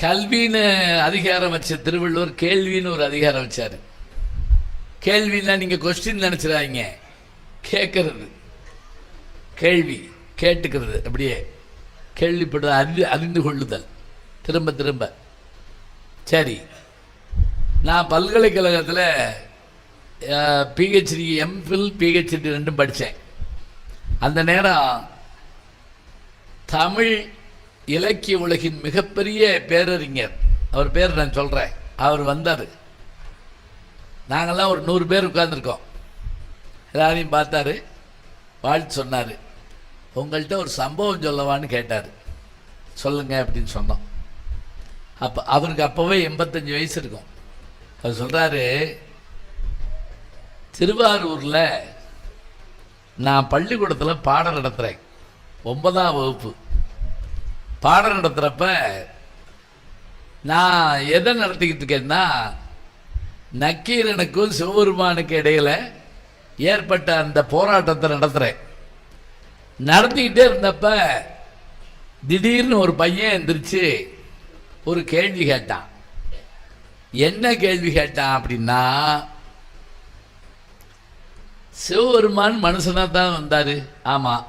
கல்வின்னு அதிகாரம் வச்ச திருவள்ளுவர் கேள்வின்னு ஒரு அதிகாரம் வச்சார். கேள்வின்னா நீங்கள் கொஸ்டின் நினச்சிடாதீங்க. கேட்கறது. கேள்வி கேட்டுக்கிறது. அப்படியே கேள்விப்படுற அறிந்து அறிந்து கொள்ளுதல். திரும்ப திரும்ப. சரி. நான் பல்கலைக்கழகத்தில் பிஹெச்டி எம்ஃபில் பிஹெச்டி ரெண்டும் படித்தேன் அந்த நேரம் தமிழ் இலக்கிய உலகின் மிகப்பெரிய பேரறிஞர். அவர் பேர் நான் சொல்கிறேன் அவர் வந்தார். நாங்கள்லாம் ஒரு நூறு பேர் உட்காந்துருக்கோம் எல்லாரையும் பார்த்தாரு. வாழ்த்து சொன்னார். உங்கள்கிட்ட ஒரு சம்பவம் சொல்லவான்னு கேட்டார். சொல்லுங்க அப்படின்னு சொன்னோம். அப்போ அவருக்கு அப்போவே எண்பத்தஞ்சு வயசு இருக்கும். அவர் சொல்கிறாரு திருவாரூரில் நான் பள்ளிக்கூடத்தில் பாடம் நடத்துகிறேன் ஒன்பதாம் வகுப்பு. பாடம் நடத்துகிறப்ப நான் எதை நடத்திக்கிட்டு இருக்கேன்னா நக்கீரனுக்கும் சிவபெருமானுக்கு இடையில ஏற்பட்ட அந்த போராட்டத்தை நடத்துகிறேன் நடத்திக்கிட்டே இருந்தப்ப திடீர்னு ஒரு பையன் எந்திரிச்சு ஒரு கேள்வி கேட்டான். என்ன கேள்வி கேட்டான் அப்படின்னா சிவபெருமான் மனுஷனாக தான் வந்தார். ஆமாம்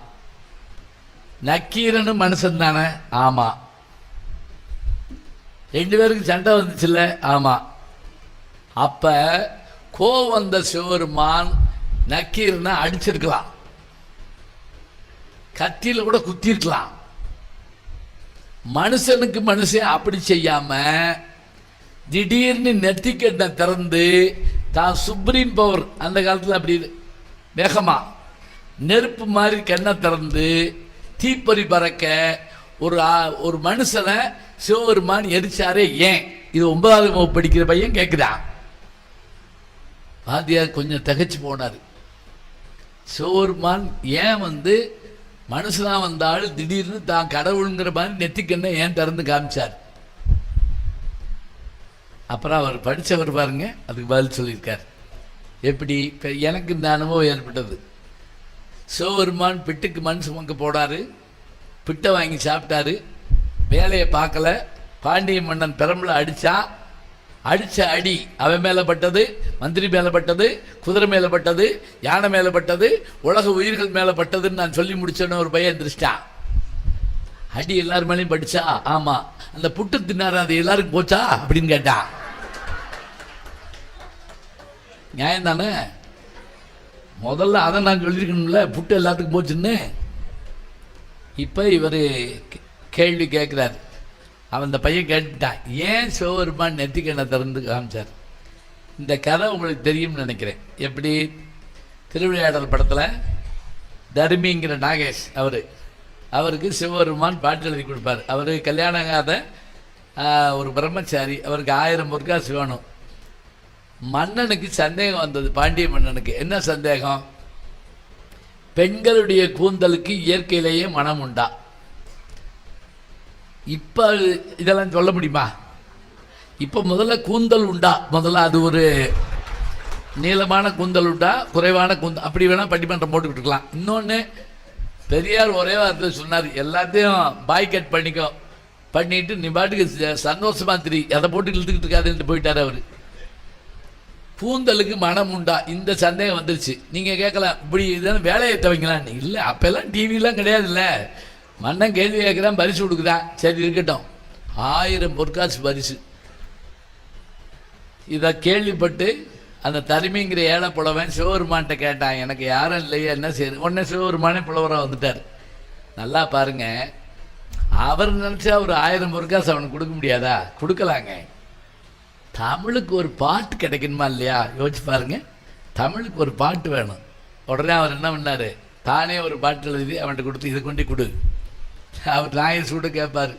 நக்கீரனும் மனுஷன் தானே? ஆமாம் ரெண்டு பேருக்கு சண்டை வந்துச்சுல்ல? ஆமாம் அப்போ கோவம் வந்த சிவருமான் நக்கீரனை அடிச்சிருக்கலாம். கத்தியில் கூட குத்திருக்கலாம். மனுஷனுக்கு மனுஷன் அப்படி செய்யாம திடீர்னு நெத்திக்கட்டை திறந்து தான் சுப்ரீம் பவர். அந்த காலத்தில் அப்படி வேகமா நெருப்பு மாதிரி கண்ணை திறந்து தீப்பொறி பறக்க ஒரு ஒரு மனுஷனை சிவபெருமான் எரிச்சாரே ஏன்? இது ஒன்பதாவது வகுப்பு படிக்கிற பையன் கேட்குறான் வாத்தியார் கொஞ்சம் தகச்சு போனார். சிவபெருமான் ஏன் வந்து மனுஷனாக வந்தாலும் திடீர்னு தான் கடவுளுங்கிற மாதிரி நெத்திக்கண்ணை ஏன் திறந்து காமிச்சார்? அப்புறம் அவர் படிச்சவர் பாருங்க அதுக்கு பதில் சொல்லியிருக்கார். எப்படி? இப்போ எனக்கு இந்த அனுபவம் ஏற்பட்டது. சிவபெருமான் பிட்டுக்கு மண் சுமக்க போடாரு பிட்டை வாங்கி சாப்பிட்டாரு. வேலையை பார்க்கல. பாண்டிய மன்னன் பெரம்பல அடித்தா அடித்த அடி அவன் மேலே பட்டது மந்திரி மேலே பட்டது குதிரை மேலே பட்டது யானை மேலே பட்டது உலக உயிர்கள் மேலே பட்டதுன்னு நான் சொல்லி முடிச்சேன்னு ஒரு பையன் எந்திரிச்சிட்டான் அடி எல்லார் மேலேயும் படிச்சா ஆமா. அந்த புட்டு தின்னார் அது எல்லாருக்கும் போச்சா? அப்படின்னு கேட்டான். நியாயம் தானே முதல்ல அதை நான் சொல்லியிருக்கணும்ல புட்டு எல்லாத்துக்கும் போச்சுன்னு. இப்போ இவர் கேள்வி கேட்குறாரு. அவன் இந்த பையன் கேட்டுட்டான் ஏன் சிவபெருமான் நெத்திக்கண்ணை திறந்து காமிச்சார்? இந்த கதை உங்களுக்கு தெரியும்னு நினைக்கிறேன். எப்படி? திருவிளையாடல் படத்தில் தர்மிங்கிற நாகேஷ் அவர் அவருக்கு சிவபெருமான் பாட்டு எழுதி கொடுப்பார். அவர் கல்யாணம் ஆகாத ஒரு பிரம்மச்சாரி. அவருக்கு ஆயிரம் பொற்காசு வேணும் மன்னனுக்கு சந்தேகம் வந்தது பாண்டிய மன்னனுக்கு. என்ன சந்தேகம்? பெண்களுடைய கூந்தலுக்கு இயற்கையிலேயே மனம் உண்டா? இப்போ இதெல்லாம் சொல்ல முடியுமா? இப்போ முதல்ல கூந்தல் உண்டா? முதல்ல அது ஒரு நீளமான கூந்தல் உண்டா? குறைவான கூந்தல்? அப்படி வேணால் பட்டிமன்றம் போட்டுக்கிட்டு இருக்கலாம் இன்னொன்று பெரியார் ஒரே வார்த்தை சொன்னார் எல்லாத்தையும் பாய் கட் பண்ணிக்கோ. பண்ணிட்டு நீ பாட்டுக்கு ச- சந்தோஷமா திரி. அதை போட்டு இழுத்துக்கிட்டு இருக்காதுன்ட்டு போயிட்டார் அவர். பூந்தலுக்கு மனம் உண்டா? இந்த சந்தேகம் வந்துருச்சு. நீங்கள் கேட்கலாம் இப்படி இதான வேலையை தவைங்களான்னு இல்லை அப்போல்லாம் டிவிலாம் கிடையாதுல்ல. மன்னன் கேள்வி கேட்குறான் பரிசு கொடுக்குறான் சரி இருக்கட்டும். ஆயிரம் பொற்காசு பரிசு. இதை கேள்விப்பட்டு அந்த தருமிங்கிற ஏழை புலவன் சிவபெருமான்கிட்ட கேட்டான் எனக்கு யாரும் இல்லையா? என்ன செய்யுது உடனே சிவபெருமானே புலவராக வந்துட்டார். நல்லா பாருங்க. அவர் நினச்சா ஒரு ஆயிரம் பொற்காசு அவனுக்கு கொடுக்க முடியாதா? கொடுக்கலாங்க. தமிழுக்கு ஒரு பாட்டு கிடைக்கணுமா இல்லையா? யோசிச்சு பாருங்க. தமிழுக்கு ஒரு பாட்டு வேணும். உடனே அவர் என்ன பண்ணார்? தானே ஒரு பாட்டு எழுதி அவன்கிட்ட கொடுத்து இதை கொண்டு கொடு. அவர் நாயை சூட கேட்பார்.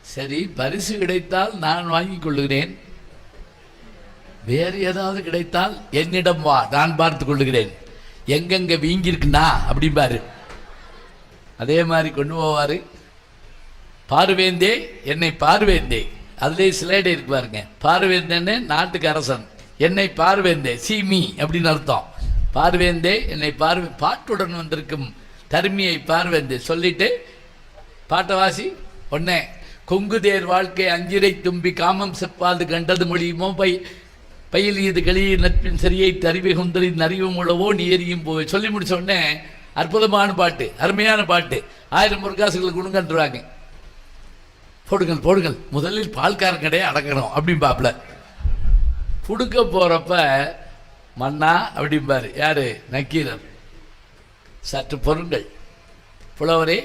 சரி பரிசு கிடைத்தால் நான் வாங்கி கொள்ளுகிறேன். வேறு ஏதாவது கிடைத்தால் என்னிடம் வா நான் பார்த்து கொள்ளுகிறேன். எங்கெங்க வீங்கியிருக்குண்ணா அப்படிம்பாரு. அதே மாதிரி கொண்டு போவார். பார்வேந்தே என்னை பார்வேந்தே. அதுலேயே சிலேடை இருக்கு பாருங்க. பார்வேந்தேன்னு நாட்டுக்கு அரசன். என்னை பார்வேந்தே சீமி அப்படின்னு அர்த்தம். பார்வேந்தே என்னை பார்வை பாட்டுடன் வந்திருக்கும் தர்மியை பார்வேந்தே. சொல்லிட்டு பாட்டவாசி ஒன்னே கொங்குதேர் வாழ்க்கை அஞ்சிரை தும்பி காமம் செப்பாது கண்டது மொழியுமோ பை பயில் இது கழியை நட்பின் சரியை தறிவை குந்தரி நறிவும் உழவோ நீரியும் போவே. சொல்லி முடிச்ச உடனே அற்புதமான பாட்டு அருமையான பாட்டு. ஆயிரம் பொற்காசுகளுக்கு கொடுங்கன்றாங்க போடுங்கள் போடுங்கள். முதலில் பால்காரன் கடையை அடங்கணும் அப்படிம்பாப்புல கொடுக்க போகிறப்ப மன்னா அப்படிம்பாரு. யார்? நக்கீரர். சற்று பொருங்கள் புலவரே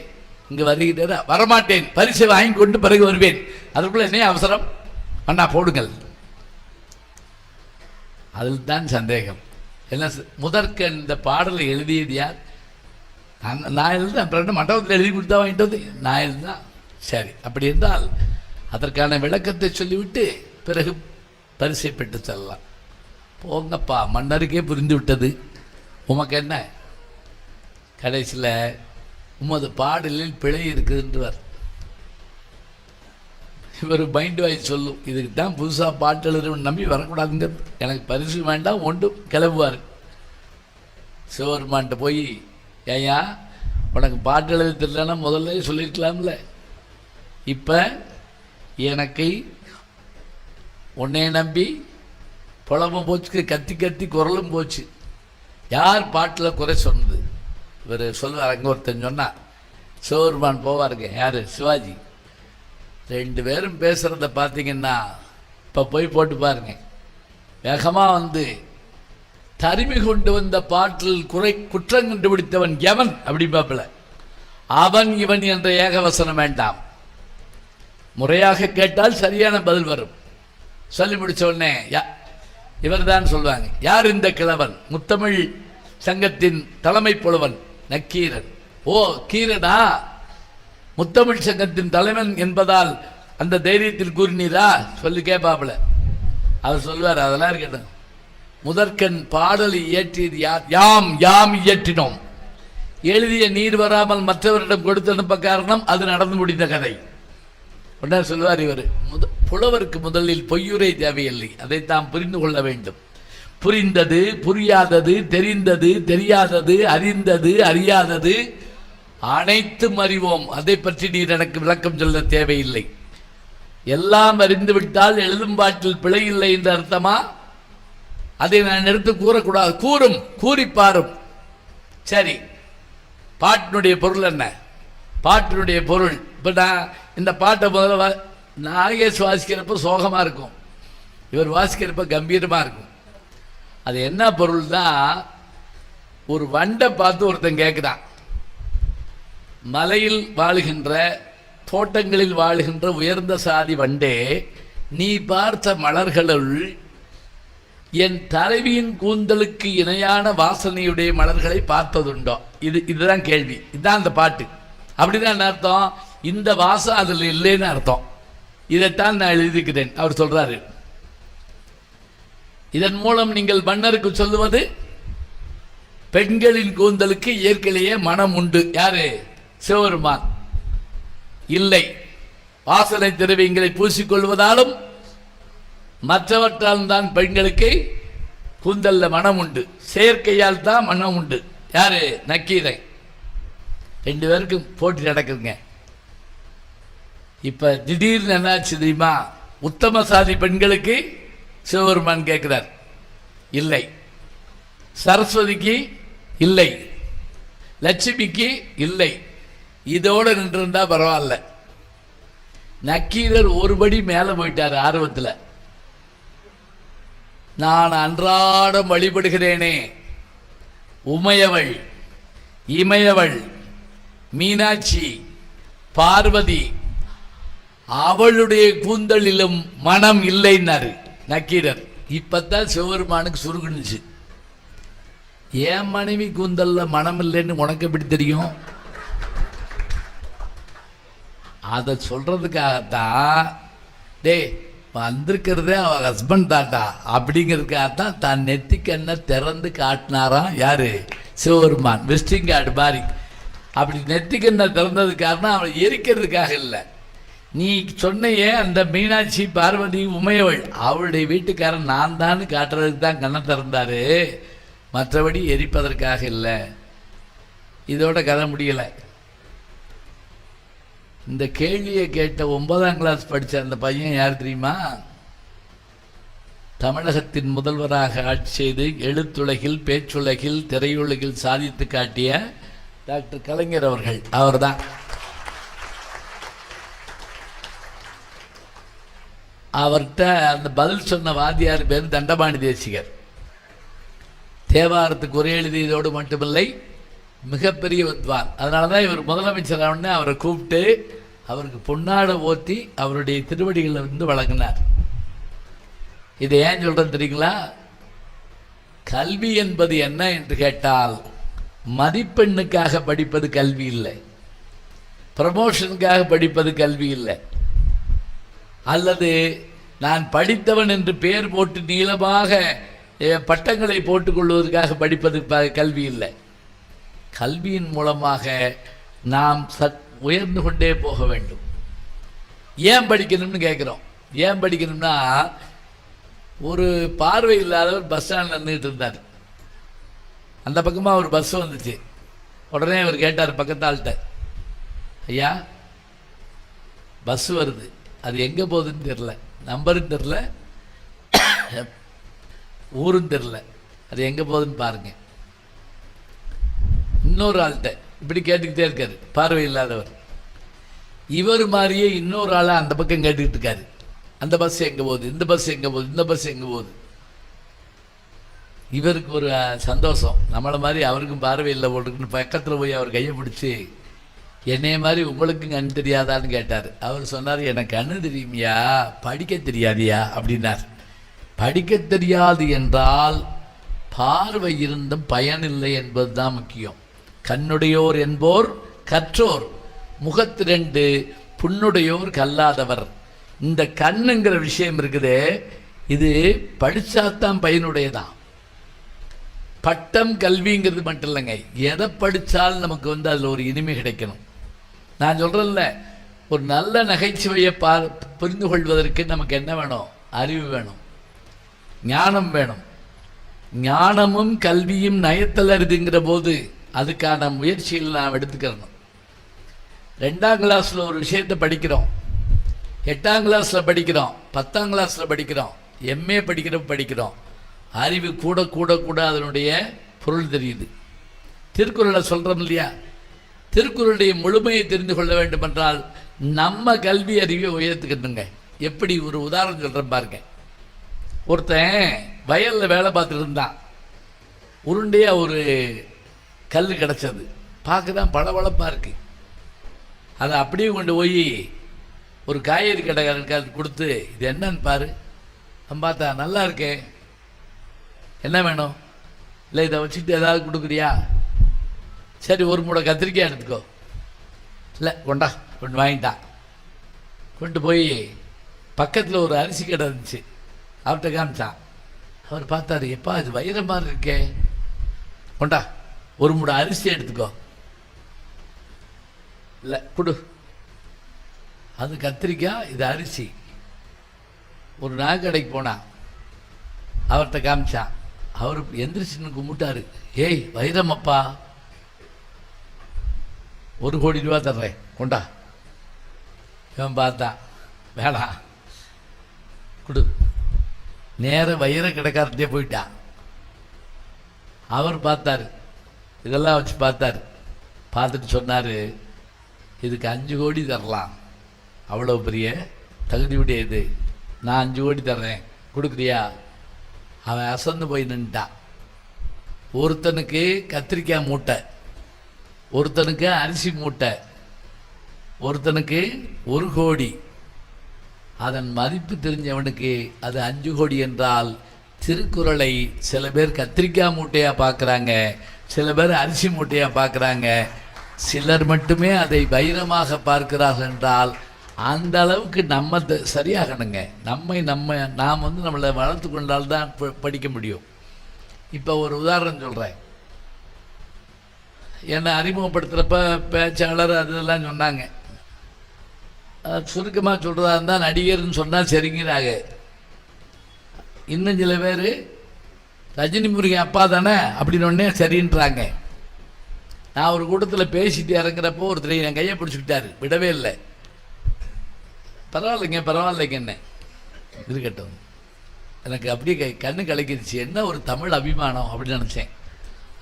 இங்கே வருகிறதா வரமாட்டேன். பரிசை வாங்கி கொண்டு பிறகு வருவேன். அதற்குள்ள என்ன அவசரம்? மன்னா போடுங்கள். அதில் தான் சந்தேகம். என்ன முதற்க இந்த பாடலை எழுதியது யார்? நான் நான் எழுதுறேன். அப்புறம் என்ன மண்டபத்தில் எழுதி கொடுத்தா வாங்கிட்டு வந்து? நான் எழுதுதான் சரி அப்படி என்றால் அதற்கான விளக்கத்தை சொல்லிவிட்டு பிறகு பரிசை பெற்று செல்லலாம். போங்கப்பா மன்னருக்கே புரிந்து விட்டது உமக்கு என்ன? கடைசியில் உமது பாடலில் பிழை இருக்குதுன்றவர் இவர் மைண்ட் வாய்ஸ் சொல்லும் இதுக்கு தான் புதுசாக பாட்டு எழுதுறவன் நம்பி வரக்கூடாதுங்க எனக்கு பரிசு வேண்டாம் ஒன்றும் கிளம்புவார். சிவபெருமான்கிட்ட போய் ஏயா உனக்கு பாட்டு எழுத தெரியலன்னா முதல்ல சொல்லியிருக்கலாம்ல இப்போ எனக்கு உன்னை நம்பி புலமும் போச்சு கத்தி கத்தி குரலும் போச்சு. யார் பாட்டில் குறை சொன்னது? இவர் சொல்லுவார் அங்கே ஒருத்தன் சொன்னார் சிவபெருமான் போவாருங்க. யார்? சிவாஜி. ரெண்டு பேரும் பேசுகிறத பார்த்தீங்கன்னா இப்போ போய் போட்டு பாருங்க. வேகமாக வந்து தருமி கொண்டு வந்த பாட்டில் குறை குற்றம் கண்டுபிடித்தவன் எவன்? அப்படி பாப்பில அவன் இவன் என்ற ஏகவசனம் வேண்டாம். முறையாக கேட்டால் சரியான பதில் வரும். சொல்லி முடிச்ச உடனே யா இவர் தான் சொல்லுவாங்க யார் இந்த கிழவன்? முத்தமிழ் சங்கத்தின் தலைமை புலவன் நக்கீரன். ஓ கீரனா? முத்தமிழ் சங்கத்தின் தலைவன் என்பதால் அந்த தைரியத்தில் கூறினீரா? சொல்லி கேட்பாப்புல அவர் சொல்வார் அதெல்லாம் இருக்கட்டும். முதற்கண் பாடலை இயற்றியது யார்? யாம் யாம் இயற்றினோம். எழுதிய நீர் வராமல் மற்றவரிடம் கொடுத்து அனுப்ப காரணம் அது நடந்து முடிந்த கதை. உடனே சொல்லுவார் இவர் முத புலவருக்கு முதலில் பொய்யுரை தேவையில்லை. அதை தாம் புரிந்து கொள்ள வேண்டும். புரிந்தது புரியாதது தெரிந்தது தெரியாதது அறிந்தது அறியாதது அனைத்தும் அறிவோம். அதை பற்றி நீர் எனக்கு விளக்கம் சொல்ல தேவையில்லை. எல்லாம் அறிந்துவிட்டால் எழுதும்பாட்டில் எழுதும் பாட்டில் பிழை இல்லை என்று அர்த்தமா? அதை நான் எடுத்து கூறக்கூடாது. கூறும் கூறிப்பாரும். சரி. பாட்டினுடைய பொருள் என்ன? பாட்டினுடைய பொருள். இப்போ நான் இந்த பாட்டை முதல்ல நாகேஷ் வாசிக்கிறப்ப சோகமாக இருக்கும். இவர் வாசிக்கிறப்ப கம்பீரமாக இருக்கும். அது என்ன பொருள் தான் ஒரு வண்டை பார்த்து ஒருத்தன் கேட்குறான் மலையில் வாழுகின்ற தோட்டங்களில் வாழுகின்ற உயர்ந்த சாதி வண்டே நீ பார்த்த மலர்களுள் என் தலைவியின் கூந்தலுக்கு இணையான வாசனையுடைய மலர்களை பார்த்ததுண்டோ? இது இதுதான் கேள்வி. இதுதான் அந்த பாட்டு. அப்படிதான் என்ன அர்த்தம்? இந்த வாசம் அதில் இல்லைன்னு அர்த்தம். இதைத்தான் நான் எழுதிக்கிறேன் அவர் சொல்றாரு இதன் மூலம் நீங்கள் மன்னருக்கு சொல்லுவது பெண்களின் கூந்தலுக்கு இயற்கையிலேயே மனம் உண்டு. யாரு? சிவபெருமான். இல்லை. வாசனை திரவியங்களை பூசிக்கொள்வதாலும் மற்றவற்றால் தான் பெண்களுக்கு கூந்தல்ல மனம் உண்டு. செயற்கையால் தான் மனம் உண்டு. யாரு? நக்கீரை ரெண்டு பேருக்கும் போட்டி நடக்குதுங்க. இப்போ திடீர்னு என்னாச்சு தெரியுமா? உத்தம சாதி பெண்களுக்கு சிவபெருமான் கேட்குறார் இல்லை. சரஸ்வதிக்கு இல்லை. லட்சுமிக்கு இல்லை. இதோடு நின்றுருந்தா பரவாயில்ல. நக்கீரர் ஒருபடி மேலே போயிட்டார் ஆர்வத்தில். நான் அன்றாடம் வழிபடுகிறேனே. உமையவள் இமயவள் மீனாட்சி பார்வதி அவளுடைய கூந்தலிலும் மனம் இல்லைன்னாரு நக்கீரர். இப்பத்தான் சிவபெருமானுக்கு சுருகுனுச்சு. என் மனைவி கூந்தல்ல மனம் இல்லைன்னு உனக்கு எப்படி தெரியும்? அதை சொல்றதுக்காகத்தான் டேய் வந்திருக்கிறதே அவ ஹஸ்பண்ட் தாட்டா அப்படிங்கிறதுக்காகத்தான் தான் நெத்திக்கண்ணை திறந்து காட்டினாராம் யாரு? சிவபெருமான். விஸ்டிங் கார்டு மாதிரி அப்படி நெத்திக்கண்ணை திறந்தது காரணம் அவளை எரிக்கிறதுக்காக இல்லை. நீ சொன்னையே அந்த மீனாட்சி பார்வதி உமையவள். அவளுடைய வீட்டுக்காரன் நான் தான் காட்டுறதுக்கு தான் கண்ணை திறந்தாரு. மற்றபடி எரிப்பதற்காக இல்லை. இதோட கதை முடியலை. இந்த கேள்வியை கேட்ட ஒன்பதாம் கிளாஸ் படித்த அந்த பையன் யார் தெரியுமா? தமிழகத்தின் முதல்வராக ஆட்சி செய்து எழுத்துலகில் பேச்சுலகில் திரையுலகில் சாதித்து காட்டிய டாக்டர் கலைஞர் அவர்கள். அவர்தான். அவர்கிட்ட அந்த பதில் சொன்ன வாத்தியார் பேர் தண்டபாணி தேசிகர். தேவாரத்துக்கு உரை எழுதியதோடு மட்டுமில்லை மிகப்பெரிய வித்வான். அதனால தான் இவர் முதலமைச்சர் ஆனோடனே அவரை கூப்பிட்டு அவருக்கு பொன்னாடை ஓத்தி அவருடைய திருவடிகளை வந்து வழங்கினார். இதை ஏன் சொல்கிறேன் தெரியுங்களா? கல்வி என்பது என்ன என்று கேட்டால் மதிப்பெண்ணுக்காக படிப்பது கல்வி இல்லை. ப்ரமோஷனுக்காக படிப்பது கல்வி இல்லை. அல்லது நான் படித்தவன் என்று பெயர் போட்டு நீளமாக பட்டங்களை போட்டுக்கொள்வதற்காக படிப்பதற்காக ப- கல்வி இல்லை. கல்வியின் மூலமாக நாம் சத் உயர்ந்து கொண்டே போக வேண்டும். ஏன் படிக்கணும்னு கேட்குறோம் ஏன் படிக்கணும்னா ஒரு பார்வை இல்லாதவர் பஸ் ஸ்டாண்டில் நின்றுட்டு இருந்தார். அந்த பக்கமாக ஒரு பஸ் வந்துச்சு. உடனே அவர் கேட்டார் பக்கத்தாள்கிட்ட ஐயா பஸ் வருது. அது எங்கே போகுதுன்னு தெரில நம்பரும் தெரில ஊரும் தெரில அது எங்கே போகுதுன்னு பாருங்க. இன்னொரு ஆள்கிட்ட இப்படி கேட்டுக்கிட்டே இருக்காரு. பார்வை இல்லாதவர். இவர் மாதிரியே இன்னொரு ஆளாக அந்த பக்கம் கேட்டுக்கிட்டு இருக்காரு. அந்த பஸ் எங்கே போகுது? இந்த பஸ் எங்கே போகுது? இந்த பஸ் எங்கே போகுது? இவருக்கு ஒரு சந்தோஷம். நம்மளை மாதிரி அவருக்கும் பார்வை இல்லை போட்டுக்குன்னு பக்கத்தில் போய் அவர் கையை பிடிச்சி என்னைய மாதிரி உங்களுக்கு கண் தெரியாதான்னு கேட்டார். அவர் சொன்னார் எனக்கு கண்ணு தெரியுமியா? படிக்க தெரியாதியா? அப்படின்னார். படிக்க தெரியாது என்றால் பார்வை இருந்தும் பயனில்லை என்பது தான் முக்கியம். கண்ணுடையோர் என்போர் கற்றோர் முகத்திரண்டு புண்ணுடையோர் கல்லாதவர். இந்த கண்ணுங்கிற விஷயம் இருக்குது இது படித்தாத்தான் பயனுடையதான் பட்டம் கல்விங்கிறது மட்டும் இல்லைங்க. எதை படித்தாலும் நமக்கு வந்து அதில் ஒரு இனிமை கிடைக்கணும். நான் சொல்கிறேன்ல ஒரு நல்ல நகைச்சுவையை பா புரிந்து கொள்வதற்கு நமக்கு என்ன வேணும்? அறிவு வேணும். ஞானம் வேணும். ஞானமும் கல்வியும் நயத்தலருதுங்கிற போது அதுக்கான முயற்சிகள் நாம் எடுத்துக்கிறணும். ரெண்டாம் கிளாஸில் ஒரு விஷயத்தை படிக்கிறோம். எட்டாம் கிளாஸில் படிக்கிறோம். பத்தாம் கிளாஸில் படிக்கிறோம். எம்ஏ படிக்கிறோம் படிக்கிறோம். அறிவு கூட கூட கூட அதனுடைய பொருள் தெரியுது. திருக்குறளை சொல்கிறோம் இல்லையா? திருக்குறளுடைய முழுமையை தெரிந்து கொள்ள வேண்டும் என்றால் நம்ம கல்வி அறிவை உயர்த்துக்கணுங்க. எப்படி ஒரு உதாரணம் சொல்கிறேன் பாருங்க. ஒருத்தன் வயலில் வேலை பார்த்துட்டு இருந்தான். உருண்டையாக ஒரு கல் கிடச்சது. பார்க்க தான் பளபளப்பாக இருக்குது அதை அப்படியே கொண்டு போய் ஒரு காய்கறி கடைக்காரனுக்கு கொடுத்து இது என்னன்னு பாரு. அவன் பார்த்தா நல்லா இருக்கேன். என்ன வேணும்? இல்லை இதை வச்சுட்டு ஏதாவது கொடுக்குறியா? சரி ஒரு மூடை கத்திரிக்காய் எடுத்துக்கோ. இல்லை கொண்டா கொண்டு வாங்கிட்டான் கொண்டு போய் பக்கத்தில் ஒரு அரிசி கடை இருந்துச்சு. அவர்கிட்ட காமிச்சான் அவர் பார்த்தாரு எப்பா இது வயிறு மாதிரி இருக்கே. கொண்டா ஒரு மூடை அரிசி எடுத்துக்கோ. இல்லை கொடு. அது கத்திரிக்காய் இது அரிசி. ஒரு நாகடைக்கு போனான் அவர்கிட்ட காமிச்சான் அவர் எந்திரிச்சின்னு கும்பிட்டாரு. ஏய் வைரமப்பா ஒரு கோடி ரூபா தர்றேன் கொண்டா இவன் பார்த்தா வேணாம் கொடு நேர வயிறு கடைக்காரத்தே போயிட்டான் அவர் பார்த்தாரு இதெல்லாம் வச்சு பார்த்தாரு பார்த்துட்டு சொன்னார் இதுக்கு அஞ்சு கோடி தரலாம் அவ்வளோ பெரிய தகுதி உடையது நான் அஞ்சு கோடி தர்றேன் கொடுக்குறியா அவன் அசந்து போய் நின்ட்டான் ஒருத்தனுக்கு கத்திரிக்காய் மூட்டை ஒருத்தனுக்கு அரிசி மூட்டை ஒருத்தனுக்கு ஒரு கோடி. அதன் மதிப்பு தெரிஞ்சவனுக்கு அது அஞ்சு கோடி என்றால் திருக்குறளை சில பேர் கத்திரிக்காய் மூட்டையாக பார்க்குறாங்க சில பேர் அரிசி மூட்டையாக பார்க்குறாங்க. சிலர் மட்டுமே அதை வைரமாக பார்க்கிறார்கள் என்றால் அந்த அளவுக்கு நம்ம த- சரியாகணுங்க. நம்மை நம்ம நாம் வந்து நம்மளை வளர்த்து கொண்டால்தான் ப- படிக்க முடியும். இப்போ ஒரு உதாரணம் சொல்கிறேன் என்னை அறிமுகப்படுத்துகிறப்ப பேச்சாளர் அதெல்லாம் சொன்னாங்க. சுருக்கமாக சொல்கிறதா இருந்தால் நடிகர்னு சொன்னால் சரிங்கிறாங்க இன்னும் சில பேர் ரஜினி முருகன் அப்பா தானே அப்படின்னு சரின்றாங்க. நான் ஒரு கூட்டத்தில் பேசிட்டு இறங்குறப்போ ஒருத்தர் என் கையை பிடிச்சிக்கிட்டாரு. விடவே இல்லை. பரவாயில்லைங்க பரவாயில்லைங்க என்ன? இருக்கட்டும். எனக்கு அப்படியே கை கண்ணு கலக்கிடுச்சு என்ன ஒரு தமிழ் அபிமானம் அப்படின்னு நினச்சேன்.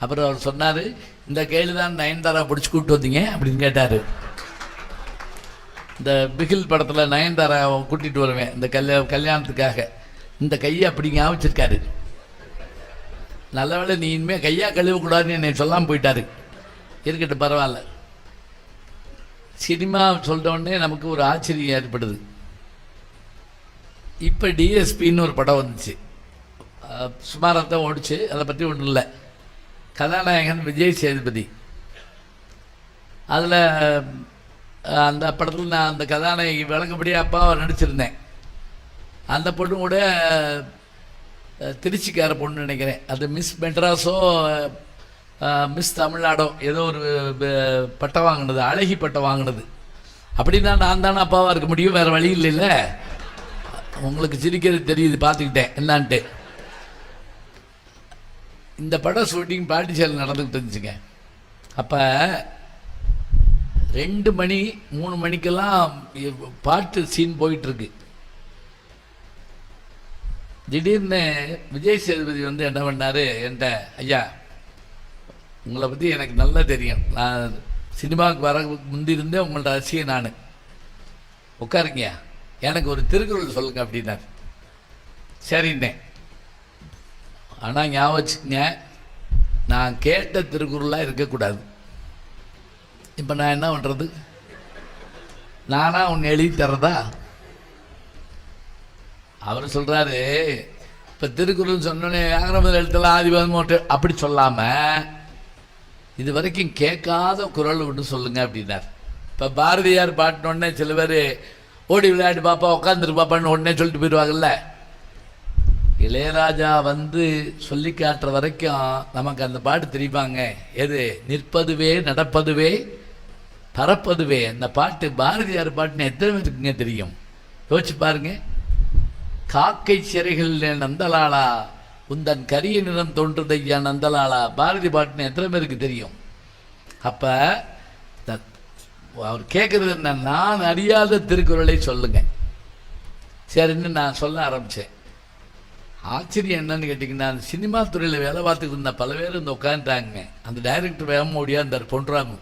அப்புறம் அவர் சொன்னார் இந்த கையில் தான் நயன்தாரா பிடிச்சி கூப்பிட்டு வந்தீங்க அப்படின்னு கேட்டார். இந்த பிகில் படத்தில் நயன்தாரா கூட்டிகிட்டு வருவேன் இந்த கல்யா கல்யாணத்துக்காக. இந்த கையை அப்படி ஞாபகம் வச்சிருக்காரு நல்ல நீ இனிமேல் கையாக கழுவக்கூடாதுன்னு என்னை சொல்லாமல் போயிட்டாரு. இருக்கட்டும் பரவாயில்ல. சினிமா சொல்லிட்ட நமக்கு ஒரு ஆச்சரியம் ஏற்படுது. இப்போ டிஎஸ்பின்னு ஒரு படம் வந்துச்சு. சுமாராக தான் ஓடிச்சு அதை பற்றி ஒன்றும் இல்லை. கதாநாயகன் விஜய் சேதுபதி. அதில் அந்த படத்தில் நான் அந்த கதாநாயகி விளங்குபடி அப்பாவை நடிச்சிருந்தேன். அந்த பொண்ணு கூட திருச்சிக்கார பொண்ணு நினைக்கிறேன். அது மிஸ் மெட்ராஸோ மிஸ் தமிழ்நாடோ ஏதோ ஒரு பட்டம் வாங்கினது அழகி பட்டம் வாங்கினது. அப்படின்னா நான் தானே அப்பாவாக இருக்க முடியும் வேறு வழி இல்லைல்ல? உங்களுக்கு சிரிக்கிறது தெரியுது பார்த்துக்கிட்டேன் என்னான்ட்டு. இந்த படம் ஷூட்டிங் பாண்டிச்சேரியில் நடந்துக்கிட்டு இருந்துச்சுங்க. அப்போ ரெண்டு மணி மூணு மணிக்கெல்லாம் பாட்டு சீன் போயிட்டுருக்கு. திடீர்னு விஜய் சேதுபதி வந்து என்ன பண்ணார்? என்கிட்ட ஐயா உங்களை பற்றி எனக்கு நல்லா தெரியும். நான் சினிமாவுக்கு வர முந்திருந்தே உங்கள்ட்ட ரசிகன் நான். உட்காருங்க எனக்கு ஒரு திருக்குறள் சொல்லுங்க அப்படின்னார். சரிண்ணே ஆனால் ஞாபகம் வச்சுக்கங்க நான் கேட்ட திருக்குறளாக இருக்கக்கூடாது. இப்போ நான் என்ன பண்ணுறது நானாக ஒன்று எழுதி தர்றதா? அவர் சொல்கிறாரு இப்போ திருக்குறள் சொன்னோன்னே வியாகரமத்தில் எழுத்தலாம் ஆதிபதம் அப்படி சொல்லாமல் இது வரைக்கும் கேட்காத குரல் ஒன்று சொல்லுங்க அப்படின்னார். இப்போ பாரதியார் பாட்டினோடனே சில பேர் ஓடி விளையாட்டு பாப்பா உட்காந்துரு பாப்பான்னு உடனே சொல்லிட்டு போயிடுவாங்கல்ல இளையராஜா வந்து சொல்லி காட்டுற வரைக்கும் நமக்கு அந்த பாட்டு தெரியுமாங்க? எது? நிற்பதுவே நடப்பதுவே பறப்பதுவே அந்த பாட்டு பாரதியார் பாட்டுன்னு எத்தனை பேருக்குங்க தெரியும்? யோசிச்சு பாருங்க. காக்கை சிறைகள் நந்தலாளா உந்தன் கரிய நிறம் தோன்றுதையா நந்தலாளா? பாரதி பாட்டுன்னு எத்தனை பேருக்கு தெரியும்? அப்போ அவர் கேட்குறது என்ன நான் அறியாத திருக்குறளை சொல்லுங்க. சரின்னு நான் சொல்ல ஆரம்பித்தேன் ஆச்சரியம் என்னன்னு கேட்டிங்கன்னா அந்த சினிமா துறையில் வேலை பார்த்துக்கிட்டு இருந்த பல பேர் வந்து உட்காந்துட்டாங்க அந்த டைரக்டர் வேகமாக இருந்தார் பொன்றாமு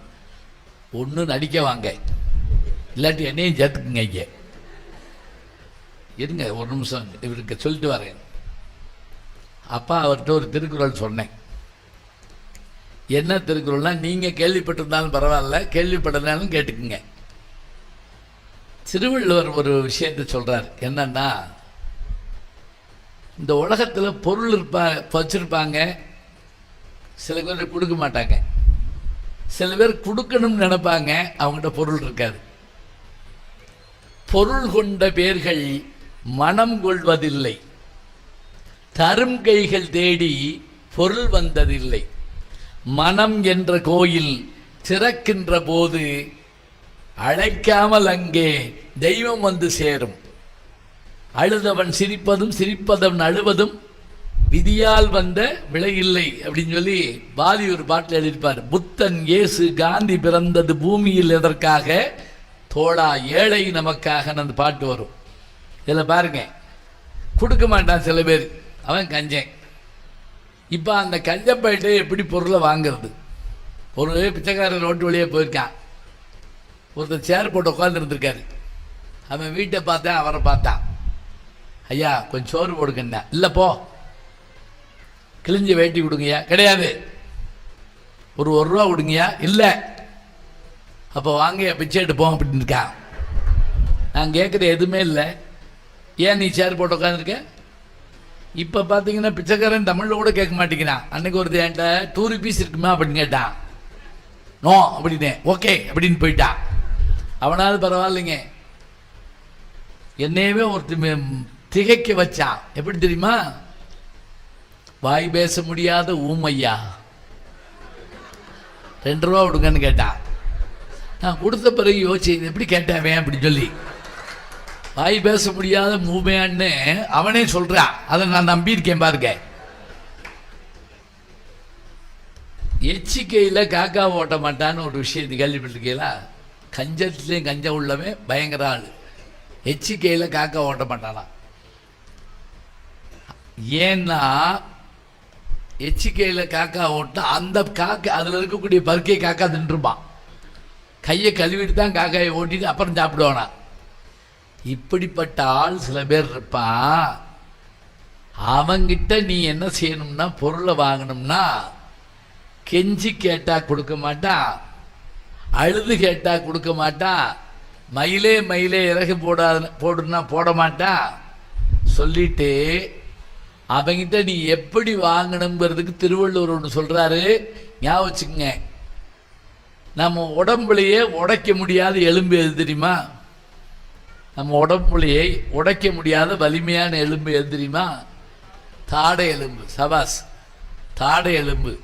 ஒன்று நடிக்க வாங்க. இல்லாட்டி என்னையும் சேர்த்துக்குங்க ஐயா இருங்க ஒரு நிமிஷம் இவருக்கு சொல்லிட்டு வரேன். அப்பா அவர்கிட்ட ஒரு திருக்குறள் சொன்னேன். என்ன திருக்குறள்னா நீங்கள் கேள்விப்பட்டிருந்தாலும் பரவாயில்ல கேள்விப்படலைனாலும் கேட்டுக்குங்க. திருவள்ளுவர் ஒரு விஷயத்தை சொல்கிறார் என்னன்னா இந்த உலகத்தில் பொருள் இருப்பா வச்சுருப்பாங்க. சில பேர் கொடுக்க மாட்டாங்க. சில பேர் கொடுக்கணும்னு நினைப்பாங்க அவங்ககிட்ட பொருள் இருக்காது. பொருள் கொண்ட பேர்கள் மனம் கொள்வதில்லை. தரும் கைகள் தேடி பொருள் வந்ததில்லை. மனம் என்ற கோயில் திறக்கின்ற போது அழைக்காமல் அங்கே தெய்வம் வந்து சேரும். அழுதவன் சிரிப்பதும் சிரிப்பதவன் அழுவதும் விதியால் வந்த விலையில்லை அப்படின்னு சொல்லி பாலி ஒரு பாட்டில் எழுதியிருப்பார். புத்தன் இயேசு காந்தி பிறந்தது பூமியில் எதற்காக? தோழா ஏழை நமக்காக அந்த பாட்டு வரும். இதில் பாருங்க. கொடுக்க மாட்டான் சில பேர். அவன் கஞ்சன். இப்போ அந்த கஞ்சப்பேட்டை எப்படி பொருளை வாங்குறது? ஒரு பிச்சைக்காரர் ரோட்டு வழியே போயிருக்கான். ஒருத்தர் சேர் போட்டு உட்காந்துருந்துருக்காரு அவன் வீட்டை பார்த்தேன் அவரை பார்த்தான் ஐயா கொஞ்சம் சோறு போடுங்கண்ணா. இல்லை போ. கிழிஞ்ச வேட்டி கொடுங்கய்யா. கிடையாது. ஒரு ஒரு ரூபா கொடுங்கய்யா. இல்லை. அப்போ வாங்க பிச்சை எடுப்போம் அப்படின்னு இருக்கான் நான் கேட்குறது எதுவுமே இல்லை. ஏன் நீ சேர் போட்டு உட்காந்துருக்க இப்போ பார்த்தீங்கன்னா பிச்சைக்காரன் தமிழில் கூட கேட்க மாட்டேங்கிறான். அன்னைக்கு ஒரு என்கிட்ட டூ ருபீஸ் இருக்குமா அப்படின்னு கேட்டான் நோ அப்படின்னு. ஓகே அப்படின்னு போயிட்டான் அவனாவது பரவாயில்லைங்க. என்னையவே ஒருத்தர் திகைக்க வச்சா. எப்படி தெரியுமா? வாய் பேச முடியாத ஊமையா. ரெண்டு ரூபா கொடுங்கன்னு கேட்டான் நான் கொடுத்த பிறகு யோசிச்சு இது எப்படி கேட்டாவே அப்படின்னு சொல்லி. வாய் பேச முடியாத மூமையான்னு அவனே சொல்றான் அதை நான் நம்பியிருக்கேன் பாருங்க. எச்சிக்கையில் காக்கா ஓட்ட மாட்டான்னு ஒரு விஷயம் கேள்விப்பட்டிருக்கீங்களா? கஞ்சத்துலேயும் கஞ்சம் உள்ளவன் பயங்கர ஆள். எச்சிக்கையில் காக்கா ஓட்ட மாட்டானா? ஏன்னா எச்சிக்கையில் காக்கா ஓட்டினா அந்த காக்கா அதில் இருக்கக்கூடிய பருக்கை காக்கா தின்றுப்பான் கையை கழுவிட்டு தான் காக்காயை ஓட்டிட்டு அப்புறம் சாப்பிடுவானா. இப்படிப்பட்ட ஆள் சில பேர் இருப்பான் அவங்கிட்ட நீ என்ன செய்யணும்னா பொருளை வாங்கணும்னா கெஞ்சி கேட்டால் கொடுக்க மாட்டான் அழுது கேட்டால் கொடுக்க மாட்டான் மயிலே மயிலே இறகு போடாத போடுன்னா போட மாட்டான் சொல்லிட்டு அவங்கிட்ட நீ எப்படி வாங்கணுங்கிறதுக்கு திருவள்ளுவர் ஒன்று சொல்கிறாரு ஞாபகம் வச்சுக்கோங்க. நம்ம உடம்புலையே உடைக்க முடியாத எலும்பு எது தெரியுமா? நம்ம உடம்புலையே உடைக்க முடியாத வலிமையான எலும்பு எது தெரியுமா? தாடை எலும்பு சபாஸ். தாடை எலும்பு.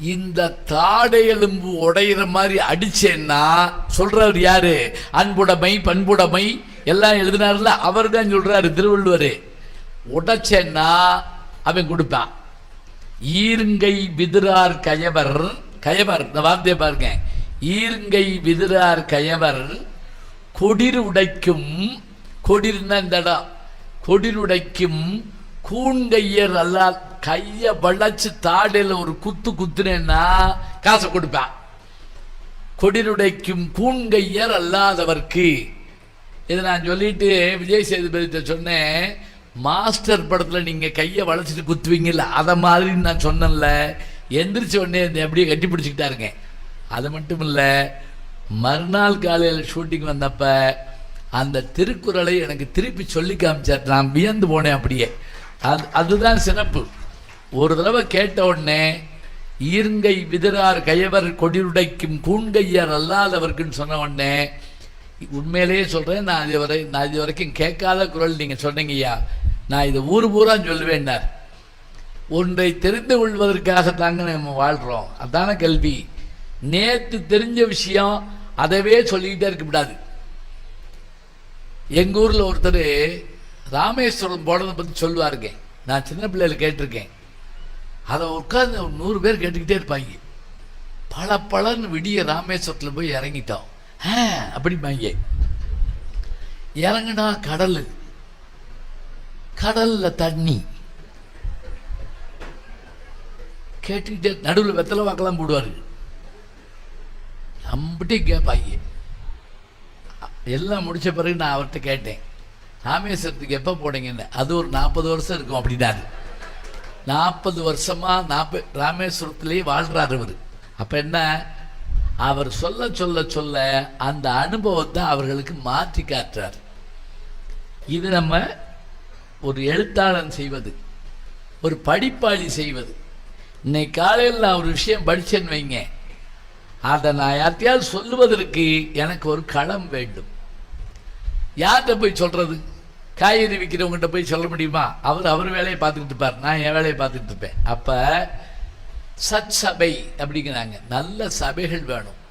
இந்த தாடை எலும்பு உடையிற மாதிரி அடிச்சேன்னா சொல்றவர் யாரு? அன்புடைமை பண்புடைமை எல்லாம் எழுதினார்ல? அவர் தான் சொல்றாரு திருவள்ளுவர். உடைச்சேன்னா அவன் கொடுப்பான். ஈருங்கை விதிரார் கயவர் கயவர் இந்த வார்த்தையை பாருங்க. ஈருங்கை விதிரார் கயவர் கொடிர் உடைக்கும் கொடிர்னா இந்த இடம். கொடிர் உடைக்கும் கூண்கையர் அல்லா கையை வளைச்சு தாடையில் ஒரு குத்து குத்துனேன்னா காசை கொடுப்பேன். கொடிருடைக்கும் கூண்கையர் அல்லாதவர்க்கு. இதை நான் சொல்லிட்டு விஜய் சேதுபதிட்ட சொன்னேன். மாஸ்டர் படத்தில் நீங்கள் கையை வளைச்சிட்டு குத்துவீங்கல்ல அதை மாதிரின்னு நான் சொன்னேன்ல. எந்திரிச்ச உடனே இந்த அப்படியே கட்டி பிடிச்சிக்கிட்டாருங்க. அது மட்டும் இல்லை மறுநாள் காலையில் ஷூட்டிங் வந்தப்போ அந்த திருக்குறளை எனக்கு திருப்பி சொல்லி காமிச்சார். நான் வியந்து போனேன் அப்படியே. அது அதுதான் சிறப்பு. ஒரு தடவை கேட்ட உடனே ஈர்ங்கை விதிரார் கையவர் கொடிருடைக்கும் கூண்கையர் அல்லாதவர்க்குன்னு சொன்ன உடனே உண்மையிலேயே சொல்கிறேன் நான் இது வரை நான் இது வரைக்கும் கேட்காத குரல் நீங்கள் சொன்னீங்கய்யா நான் இதை ஊர் பூரா சொல்லுவேன்னார். ஒன்றை தெரிந்து கொள்வதற்காக தாங்க நம்ம வாழ்கிறோம் அதான கல்வி. நேற்று தெரிஞ்ச விஷயம் அதவே சொல்லிக்கிட்டே இருக்கக்கூடாது எங்கள் ஊரில் ஒருத்தர் ராமேஸ்வரம் போனதை பற்றி சொல்லுவாருங்க. நான் சின்ன பிள்ளையில கேட்டிருக்கேன். அதை உட்காந்து ஒரு நூறு பேர் கேட்டுக்கிட்டே இருப்பாங்க. பல பலன்னு விடிய ராமேஸ்வரத்தில் போய் இறங்கிட்டோம். ஆ அப்படிம்பாங்க. இறங்குனா கடல். கடல்ல தண்ணி. கேட்டுக்கிட்டே நடுவில் வெத்தலை வாக்கெல்லாம் போடுவார். நம்பிட்டே கேட்பாங்க எல்லாம் முடிச்ச பிறகு நான் அவர்கிட்ட கேட்டேன். ராமேஸ்வரத்துக்கு எப்போ போனீங்கன்னு? அது ஒரு நாற்பது வருஷம் இருக்கும் அப்படின்னாரு. நாற்பது வருஷமா நாற்பது ராமேஸ்வரத்துலேயே வாழ்கிறார் அவர். அப்போ என்ன? அவர் சொல்ல சொல்ல சொல்ல அந்த அனுபவத்தை அவர்களுக்கு மாற்றி காட்டுறார். இது நம்ம ஒரு எழுத்தாளன் செய்வது ஒரு படிப்பாளி செய்வது. இன்னைக்கு காலையில் நான் ஒரு விஷயம் படிச்சேன்னு வைங்க. அதை நான் யார்கிட்டயாவது சொல்லுவதற்கு எனக்கு ஒரு களம் வேண்டும். யார்கிட்ட போய் சொல்கிறது காய்கறி விற்கிறவங்ககிட்ட போய் சொல்ல முடியுமா? அவர் அவர் வேலையை பார்த்துக்கிட்டு இருப்பார் நான் என் வேலையை பார்த்துக்கிட்டு இருப்பேன். அப்போ சத் சபை அப்படிங்கிறாங்க. நல்ல சபைகள் வேணும்.